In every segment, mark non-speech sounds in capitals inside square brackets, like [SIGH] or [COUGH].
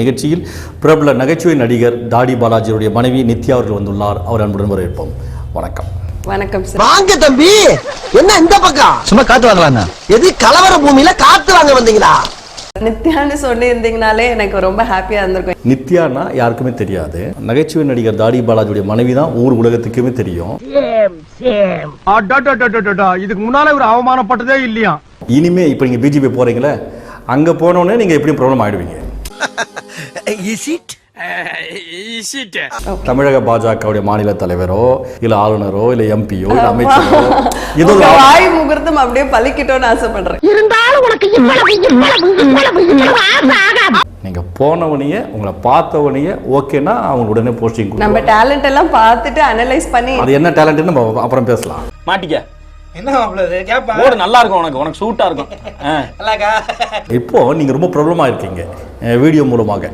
நிகழ்ச்சியில் பிரபல நகைச்சுவை நடிகர் தாடி பாலாஜியுடைய மனைவி நித்யா அவர்கள் வந்துள்ளார். அவர் அன்புடன் வரவேற்போம். வணக்கம். வணக்கம் சார். வாங்க தம்பி. என்ன இந்த பக்கம்? சும்மா காத்து வாங்கலாண்ணா எது கலவர பூமியில காத்து வாங்க வந்தீங்களா? நித்யான்னு சொல்லியிருந்தீங்கனாலே எனக்கு ரொம்ப ஹாப்பியா இருந்திருக்கும். நித்யானா யாருக்குமே தெரியாது. நகைச்சுவை நடிகர் தாடி பாலாஜியுடைய மனைவி தான் ஊர் உலகத்துக்குமே தெரியும். இதுக்கு முன்னால ஒரு அவமானப்பட்டதே இல்லையா? இனிமே இப்போ நீங்கள் பிஜேபி போறீங்களே அங்கே போனோடனே நீங்கள் எப்படியும் ப்ராப்ளம் ஆயிடுவீங்க தமிழக பாஜகவுடைய மாநில தலைவரோ இல்ல ஆளுநரோ இல்ல எம்பியோ இல்ல அமைச்சரோ ஆ- வாய் முகூர்த்தம் அப்படியே பலிக்கிட்டோன்னு ஆசைப்படுறேன். நீங்க போனவனையே உங்களை பார்த்தவனையே ஓகேனா அவங்க உடனே போஸ்டிங் நம்ம டேலண்ட் எல்லாம் பார்த்துட்டு அனலைஸ் பண்ணி அது என்ன டேலண்ட் நம்ம அப்புறம் பேசலாம். மாட்டிக்க. என்ன கேப்பா? ஓடு நல்லா இருக்கும் உனக்கு. உனக்கு சூட்டா இருக்கும். இப்போ நீங்க ரொம்ப ப்ராப்ளமா இருக்கீங்க. வீடியோ மூலமாக.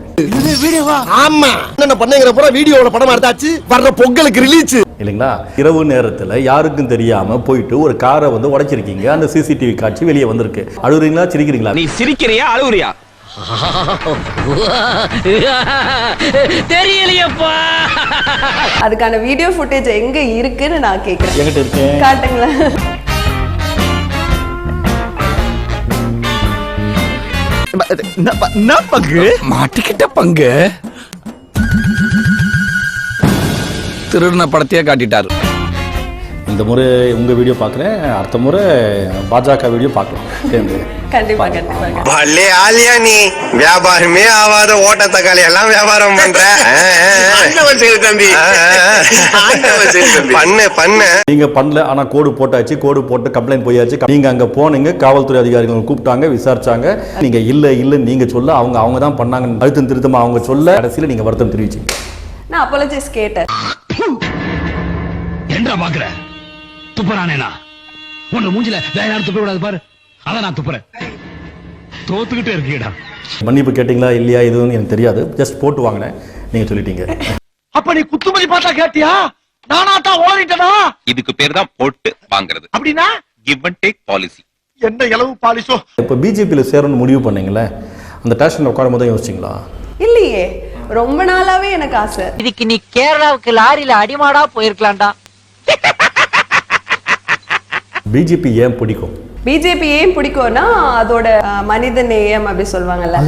ஆமா. என்ன பண்ணீங்கிற பூரா வீடியோல படம் எடுத்தாச்சு. வர்ற பொங்கலுக்கு ரிலீஸ் இல்லைங்களா? இரவு நேரத்துல யாருக்கும் தெரியாம போயிட்டு ஒரு காரை வந்து உடைச்சிருக்கீங்க. அந்த சிசிடிவி காட்சி வெளியே வந்திருக்கு. அழுகுறீங்களா சிரிக்கிறீங்களா? நீ சிரிக்கிறியா அழுகுறியா தெரியலையப்பா. அதுக்கான வீடியோ ஃபுட்டேஜ் எங்க இருக்குன்னு நான் கேக்குறேன். என்கிட்ட இருக்கேன் காட்டுங்களேன். என்ன பங்கு? மாட்டிக்கிட்ட பங்கு? திருடின படத்தையே காட்டிட்டாரு. இந்த முறை உங்க வீடியோ பார்க்குறேன் அடுத்த முறை பாஜக வீடியோ பார்க்கலாம். [LAUGHS] வியாபாரமே ஆகாத ஓட்ட தக்காளி எல்லாம் வியாபாரம் பண்ற. [LAUGHS] ஆண்டவன் சரி தம்பி. பண்ணு பண்ணு. நீங்க பண்ணல ஆனா கோடு போட்டாச்சு கோடு போட்டு கம்ப்ளைண்ட் போயாச்சு. நீங்க அங்க போனீங்க காவல்துறை அதிகாரிகள் கூப்பிட்டாங்க விசாரிச்சாங்க. நீங்க இல்ல இல்ல நீங்க சொல்ல அவங்க அவங்க தான் பண்ணாங்க அழுத்தம் திருத்தமா அவங்க சொல்ல கடைசியில நீங்க வருத்தம் தெரிவிச்சீங்க. நான் அப்பாலஜிஸ் கேட்டேன். என்ன பாக்குற? துப்புறானேனா உன்ன மூஞ்சில வேற யாரும் துப்ப கூடாது பாரு. அதான் நான் துப்புறேன். தோத்துக்கிட்டே இருக்கீடா மன்னிப்பு கேட்டீங்களா இல்லையா எதுவும் எனக்கு தெரியாது. ஜஸ்ட் போட்டு வாங்கினேன். நீங்க சொல்லிட்டீங்க. அப்ப நீ குத்துமதி பார்த்தா கேட்டியா? நானா தான் ஓடிட்டனா? இதுக்கு பேர் தான் போட்டு வாங்குறது. அப்படின்னா? கிவ் அண்ட் டேக் பாலிசி என்ன இளவு பாலிசோ? இப்போ பிஜேபியில் சேரணும்னு முடிவு பண்ணீங்களே அந்த டேஷனில் உட்காரும் போது யோசிச்சிங்களா? இல்லையே ரொம்ப நாளாவே எனக்கு ஆசை. இதுக்கு நீ கேரளாவுக்கு லாரியில அடிமாடா போயிருக்கலாம்டா. பிஜேபி ஏன் பிடிக்கும்? பிஜேபி ஏன் பிடிக்கும்னா அதோட மனித நேயம் அப்படி சொல்லுவாங்கல்ல.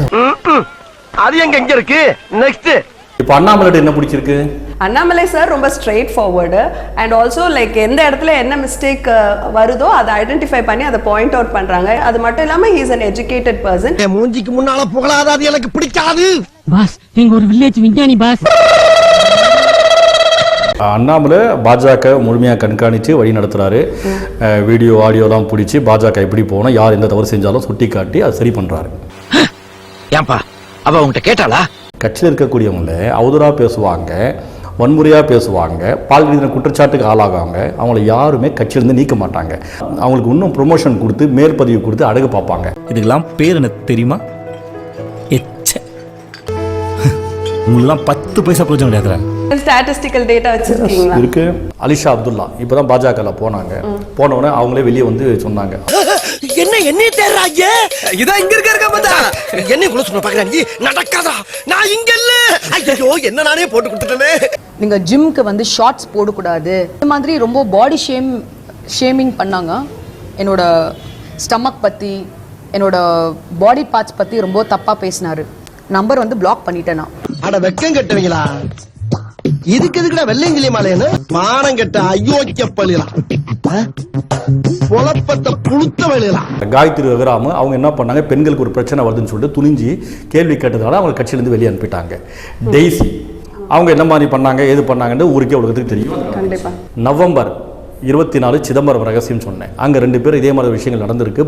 அது எங்க எங்க இருக்கு? நெக்ஸ்ட் இப்போ அண்ணாமலை என்ன பிடிச்சிருக்கு? அண்ணாமலை சார் ரொம்ப straight forward and also like எந்த இடத்துல என்ன மிஸ்டேக் வருதோ அதை ஐடென்டிஃபை பண்ணி அதை பாயிண்ட் அவுட் பண்றாங்க. அது மட்டும் இல்லாம ஹீஸ் அன் எஜுகேட்டட் பர்சன் என் மூஞ்சிக்கு முன்னால புகழாத அது எனக்கு பிடிக்காது. பாஸ் நீங்க ஒரு வில்லேஜ் விஞ்ஞானி பாஸ். அண்ணாமலை பாஜக முழுமையாக கண்காணித்து வழி நடத்துறாரு. அஹ் வீடியோ ஆடியோலாம் பிடிச்சி பாஜக எப்படி போகணும் யார் எந்த தவறு செஞ்சாலும் சுட்டி காட்டி அதை சரி பண்ணுறாரு ஏன்பா அவ உன்கிட்ட கேட்டாளா? கட்சியில் இருக்கக்கூடியவங்கள அவதூறாக பேசுவாங்க வன்முறையாக பேசுவாங்க பால்விதின குற்றச்சாட்டுக்கு ஆளாகாங்க அவங்கள யாருமே கட்சியிலேருந்து நீக்க மாட்டாங்க. அவங்களுக்கு இன்னும் ப்ரொமோஷன் கொடுத்து மேற்பதிவு கொடுத்து அடகு பார்ப்பாங்க. இதுக்கெல்லாம் பேர் என்ன தெரியுமா? எச்ச. உங்களெல்லாம் பத்து பைசா பிரச்சனை கிடையாதுடா. ஸ்டாட்டிஸ்டிக்கல் டேட்டா வச்சிருக்கீங்களா? இருக்கு. அலிஷா அப்துல்லா இப்பதான் பாஜகல போனாங்க. போன உடனே அவங்களே வெளியே வந்து சொன்னாங்க. [LAUGHS] என்ன என்ன தேடுறாங்க? இதான் இங்க இருக்க இருக்க பார்த்தா. என்ன குள்ள சொல்ல பாக்குறேன் நீ நடக்காதா நான் இங்க இல்ல. ஐயோ என்ன நானே போட்டு கொடுத்துட்டேனே. நீங்கள் ஜிம்க்கு வந்து ஷார்ட்ஸ் போடக்கூடாது. இந்த மாதிரி ரொம்ப பாடி ஷேம் ஷேமிங் பண்ணாங்க. என்னோட ஸ்டமக் பற்றி என்னோட பாடி பார்ட்ஸ் பற்றி ரொம்ப தப்பாக பேசினாரு. நம்பர் வந்து பிளாக் பண்ணிட்டேன் நான். அட வெக்கம் கட்டுவீங்களா? இதுக்கு எதுக்குடா வெள்ளையங்கிலி மாலையன்னு மானம் கெட்ட அயோக்கிய பழிலாம் பொழப்பத்தை புழுத்த வழியலாம் காயத்ரி ரகுராம அவங்க என்ன பண்ணாங்க? பெண்களுக்கு ஒரு பிரச்சனை வருதுன்னு சொல்லிட்டு துணிஞ்சு கேள்வி கேட்டதுனால அவங்க கட்சியிலேருந்து வெளியே அனுப்பிட்டாங்க. டெய்ஸி அவங்க என்ன மாதிரி பண்ணாங்க? ஏது பண்ணாங்கன்னு ஊருக்கே உலகத்துக்கு தெரியும். கண்டிப்பா. நவம்பர் இருபத்தி நாலு சிதம்பரம் ரகசியம் சொன்னேன். அங்க ரெண்டு பேரும் இதே மாதிரி விஷயங்கள் நடந்திருக்கு.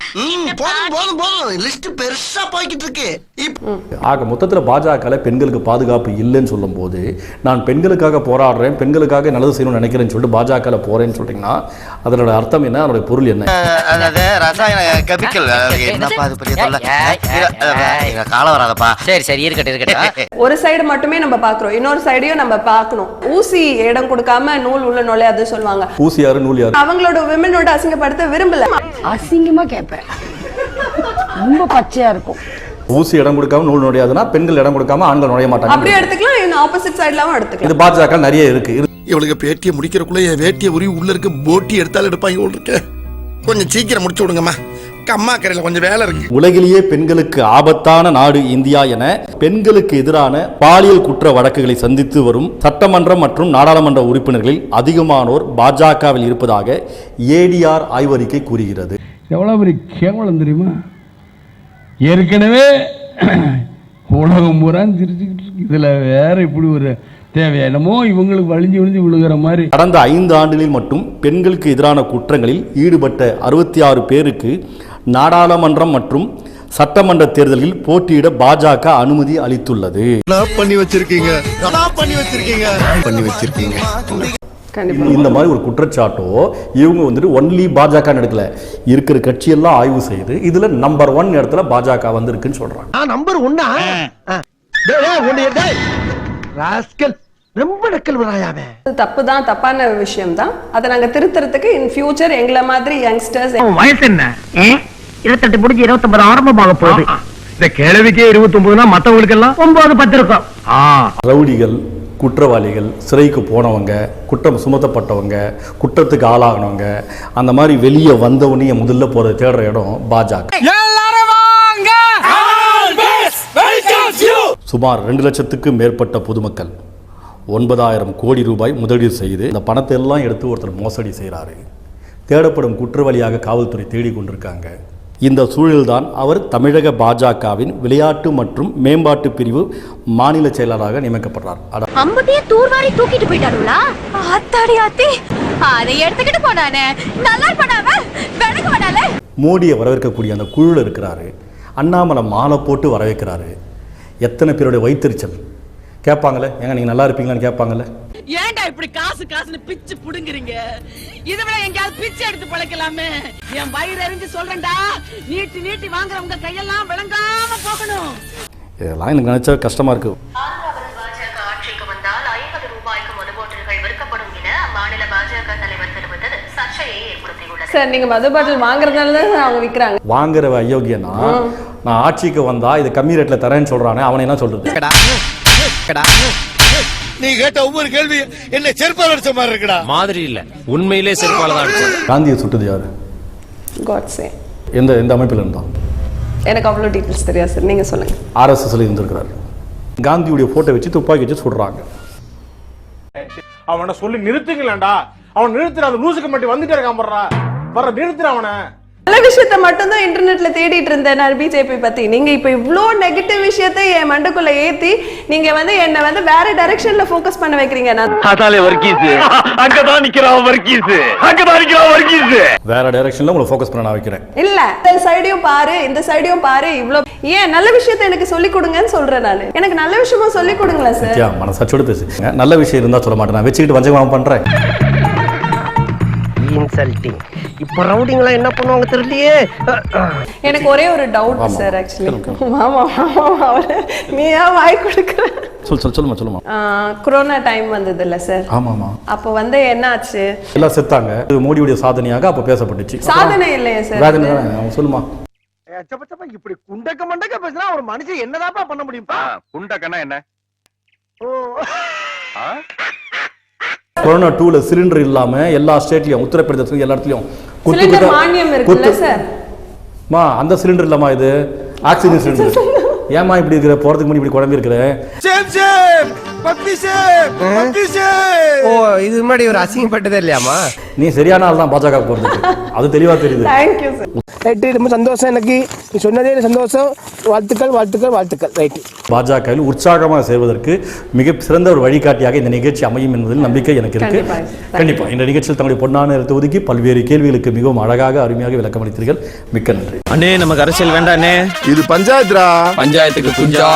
ஆக மொத்தத்தில் பாஜகவில் பெண்களுக்கு பாதுகாப்பு இல்லைன்னு சொல்லும்போது நான் பெண்களுக்காக போராடுறேன் பெண்களுக்காக நல்லது செய்யணும்னு நினைக்கிறேன்னு சொல்லிட்டு பாஜகவில் போறேன்னு சொல்றீங்கன்னா அதனோட அர்த்தம் என்ன? அதனுடைய பொருள் என்ன? சரி சரி இருக்கட்டும் இருக்கட்டும். [LAUGHS] ஒரு சைடு மட்டுமே நம்ம பாக்குறோம். இன்னொரு சைடையும் நம்ம பார்க்கணும் ஊசி இடம் கொடுக்காம நூல் உள்ள நுழையாது சொல்லுவாங்க. ஊசி யாரு? நூல் யாரு? அவங்களோட விமனோட அசிங்கப்படுத்த விரும்பல. அசிங்கமாக கேட்பேன் ரொம்ப பச்சையாக இருக்கும். ஊசி இடம் கொடுக்காம நூல் நுழையாதுன்னா பெண்கள் இடம் கொடுக்காம ஆண்கள் நுழைய மாட்டாங்க. அப்படியே எடுத்துக்கலாம் இன்னும் ஆப்போசிட் சைட்லாவும் எடுத்துக்கலாம். இது பாஜக நிறைய இருக்கு. இவளுக்கு பேட்டியை முடிக்கிறக்குள்ள என் வேட்டியை உருவி உள்ள இருக்க போட்டி எடுத்தாலும் எடுப்பாங்க போல் இருக்கு. கொஞ்சம் சீக்கிரம் முடிச்சு விடுங்கம்மா. அம்மா கரையில கொஞ்சம் வேலை இருக்கு. உலகிலேயே பெண்களுக்கு ஆபத்தான நாடு இந்தியா என பெண்களுக்கு எதிரான பாலியல் குற்ற வழக்குகளை சந்தித்து வரும் சட்டமன்றம் மற்றும் நாடாளுமன்ற உறுப்பினர்களில் அதிகமானோர் பாஜகவில் இருப்பதாக ஏடிஆர் ஆய்வறிக்கை கூறுகிறது. எவ்வளவு பெரிய கேவலம் தெரியுமா? ஏற்கனவே உலகம் பூரா சிரிச்சுக்கிட்டு இருக்கு. இதுல வேற இப்படி ஒரு தேவையா என்னமோ இவங்களுக்கு வலிஞ்சு வலிஞ்சு விழுகிற மாதிரி. கடந்த ஐந்து ஆண்டுகளில் மட்டும் பெண்களுக்கு எதிரான குற்றங்களில் ஈடுபட்ட அறுபத்தி ஆறு பேருக்கு நாடாளுமன்றம் மற்றும் சட்டமன்ற தேர்தலில் போட்டியிட பாஜக அனுமதி அளித்துள்ளது. பண்ணி வச்சிருக்கீங்க? பண்ணி வச்சிருக்கீங்க? பண்ணி வச்சிருக்கீங்க? இந்த மாதிரி ஒரு குற்றச்சாட்டோ இவங்க வந்துட்டு ஒன்லி பாஜக எடுக்கல இருக்கிற கட்சியெல்லாம் ஆய்வு செய்து இதுல நம்பர் ஒன் இடத்துல பாஜக வந்திருக்குன்னு சொல்றாங்க. நம்பர் ஒன்னா ராஸ்கல். ரொம்ப நக்கல் விடாயாவே தப்பு தான் தப்பான விஷயம் தான் அதை நாங்க திருத்துறதுக்கு இன் ஃபியூச்சர் எங்களை மாதிரி யங்ஸ்டர்ஸ் வயசு என்ன? இருபத்தெட்டு முடிஞ்சு இருபத்தொன்பது ஆரம்பமாக போகுது. இந்த கிழவிக்கே இருபத்தி ஒன்பதுனா மத்தவங்களுக்கு எல்லாம் ஒன்பது பத்து இருக்கும். ரவுடிகள் குற்றவாளிகள் சிறைக்கு போனவங்க குற்றம் சுமத்தப்பட்டவங்க குற்றத்துக்கு ஆளாகினவங்க அந்த மாதிரி வெளியே வந்தவனையே முதல்ல போற தேடுற இடம் பாஜக. சுமார் ரெண்டு லட்சத்துக்கு மேற்பட்ட பொதுமக்கள். ஒன்பதாயிரம் கோடி ரூபாய் முதலீடு செய்து இந்த பணத்தை எல்லாம் எடுத்து ஒருத்தர் மோசடி செய்கிறாரு தேடப்படும் குற்றவாளியாக காவல்துறை தேடிக் கொண்டிருக்காங்க. இந்த சூழல்தான் அவர் தமிழக பாஜகவின் விளையாட்டு மற்றும் மேம்பாட்டு பிரிவு மாநில செயலராக நியமிக்கப்படுறார். அம்புட்டிய தூர்வாரி தூக்கிட்டு போயிட்டாருங்களா ஆத்தாடி ஆத்தி. அதை எடுத்துக்கிட்டு போனானே. நல்லா பண்ணாம விலகு பண்ணாலே. மோடியை வரவேற்கக்கூடிய அந்த குழுவில் இருக்கிறாரு. அண்ணாமலை மாலை போட்டு வரவேற்கிறாரு. எத்தனை பேருடைய வைத்தறிச்சல். கேட்பாங்களே? ஏங்க நீங்கள் நல்லா இருப்பீங்களான்னு கேட்பாங்களே ஏன்டா இப்படி காசு காசுன்னு பிச்சு புடுங்குறீங்க? இதை விட எங்கேயாவது பிச்சு எடுத்து பழைக்கலாமே? என் வயிறு எரிஞ்சு சொல்றேன்டா. நீட்டி நீட்டி வாங்குறவங்க கையெல்லாம் விளங்காம போகணும். இதெல்லாம் எனக்கு நினச்சா சர்ச்சையை ஏற்படுத்தியுள்ளது. சார் நீங்க மது பாட்டில் வாங்குறதுனால தான் அவங்க விக்கிறாங்க. வாங்குற அயோக்கியனா? நான் ஆட்சிக்கு வந்தா இது கம்மி ரேட்டில் தரேன்னு சொல்கிறானே அவனை என்ன சொல்கிறது நீ கேட்ட ஒவ்வொரு கேள்வி என்ன செருப்பால் அடிச்ச மாதிரி இருக்குடா. மாதிரி இல்ல. உண்மையிலே செருப்பால தான் அடிச்சது காந்தியை சுட்டது யார்? காட்ஸே எந்த எந்த அமைப்பில் இருந்தான்? எனக்கு அவ்வளோ டீட்டெயில்ஸ் தெரியாது சார் நீங்க சொல்லுங்க. ஆர்எஸ்எஸ்ல இருந்திருக்கிறார். காந்தியுடைய ஃபோட்டோ வச்சு துப்பாக்கி வச்சு சுடுறாங்க. அவனை சொல்லி நிறுத்துங்களேன்டா. அவன் நிறுத்துற அந்த லூசுக்கு மட்டும் வந்துட்டே இருக்கான் பர்றா வர நிறுத்துற அவனை. விஷயத்த மட்டும் தான் இன்டர்நெட்ல தேடிட்டு இருந்தேன் நான் பிஜேபி பத்தி. நீங்க இப்ப இவ்ளோ நெகட்டிவ் விஷயத்தை என் மண்டுக்குள்ள ஏத்தி நீங்க வந்து என்ன வந்து வேற டைரக்ஷன்ல ஃபோக்கஸ் பண்ண வைக்கிறீங்க. நான் அதாலே வர்க்கீஸ் அங்கதான் நிக்கிறான் வர்க்கீஸ் அங்கதான் நிக்கிறான் வர்க்கீஸ் வேற டைரக்ஷன்ல உங்களை ஃபோக்கஸ் பண்ண நான் வைக்கிறேன். இல்ல இந்த சைடையும் பாரு இந்த சைடையும் பாரு இவ்ளோ ஏன் நல்ல விஷயத்த எனக்கு சொல்லி கொடுங்கன்னு சொல்றேன் நான். எனக்கு நல்ல விஷயமா சொல்லி கொடுங்களேன் சார் பேசுங்க நல்ல விஷயம் இருந்தா சொல்ல மாட்டேன். நான் வச்சுக்கிட்டு வஞ்சகமாக பண்றேன். இன்சல்ட்டிங் இப்ப ரவுடிங்களா என்ன பண்ணுவாங்க தெரியலையே? எனக்கு ஒரே ஒரு டவுட். சார் ஆக்சுவலி ஆமா அவரு நீ ஏன் வாய் கொடுக்குற? சொல் சொல் சொல்லுமா சொல்லுமா. கொரோனா டைம் வந்தது இல்ல சார் ஆமா ஆமா. அப்போ வந்து என்ன ஆச்சு எல்லாம் செத்தாங்க. இது மோடியுடைய சாதனையாக அப்ப பேசப்பட்டுச்சு. சாதனை இல்லையா சார் வேதனை சொல்லுமா. இப்படி குண்டக்க மண்டக்க பேசினா ஒரு மனுஷன் என்னதாப்பா பண்ண முடியும்ப்பா குண்டக்கன்னா என்ன? கொரோனா டூல சிலிண்டர் இல்லாம எல்லா ஸ்டேட்லயும் உத்தரப்பிரதேசம் எல்லா இடத்துலயும் குத்து குத்தா- மா அந்த சிலிண்டர் இல்லம்மா இது? ஆக்சிஜன் சிலிண்டர் ஏமா இப்படி இருக்கிற? போறதுக்கு முன்னாடி இப்படி குழம்பி இருக்கிற? Same same puppy same puppy same ஓ இது முன்னாடி ஒரு அசிங்கப்பட்டதே இல்லையாமா நீ சரியான ஆள் தான் பாஜக போறதுக்கு. அது தெளிவா தெரியுது. ரைட்டு ரொம்ப சந்தோஷம் எனக்கு நீ சொன்னதே சந்தோஷம் வாழ்த்துக்கள் வாழ்த்துக்கள் வாழ்த்துக்கள் ரைட்டு பாஜகவில் உற்சாகமாக சேர்வதற்கு மிக சிறந்த ஒரு வழிகாட்டியாக இந்த நிகழ்ச்சி அமையும் என்பதில் நம்பிக்கை எனக்கு இருக்கு கண்டிப்பா. கண்டிப்பா இந்த நிகழ்ச்சியில் தங்களுடைய பொன்னான நேரத்தை ஒதுக்கி பல்வேறு கேள்விகளுக்கு மிகவும் அழகாக அருமையாக விளக்கமளித்தீர்கள் மிக்க நன்றி அண்ணே நமக்கு அரசியல் வேண்டாண்ணே இது பஞ்சாயத்துரா பஞ்சாயத்துக்கு குஞ்சா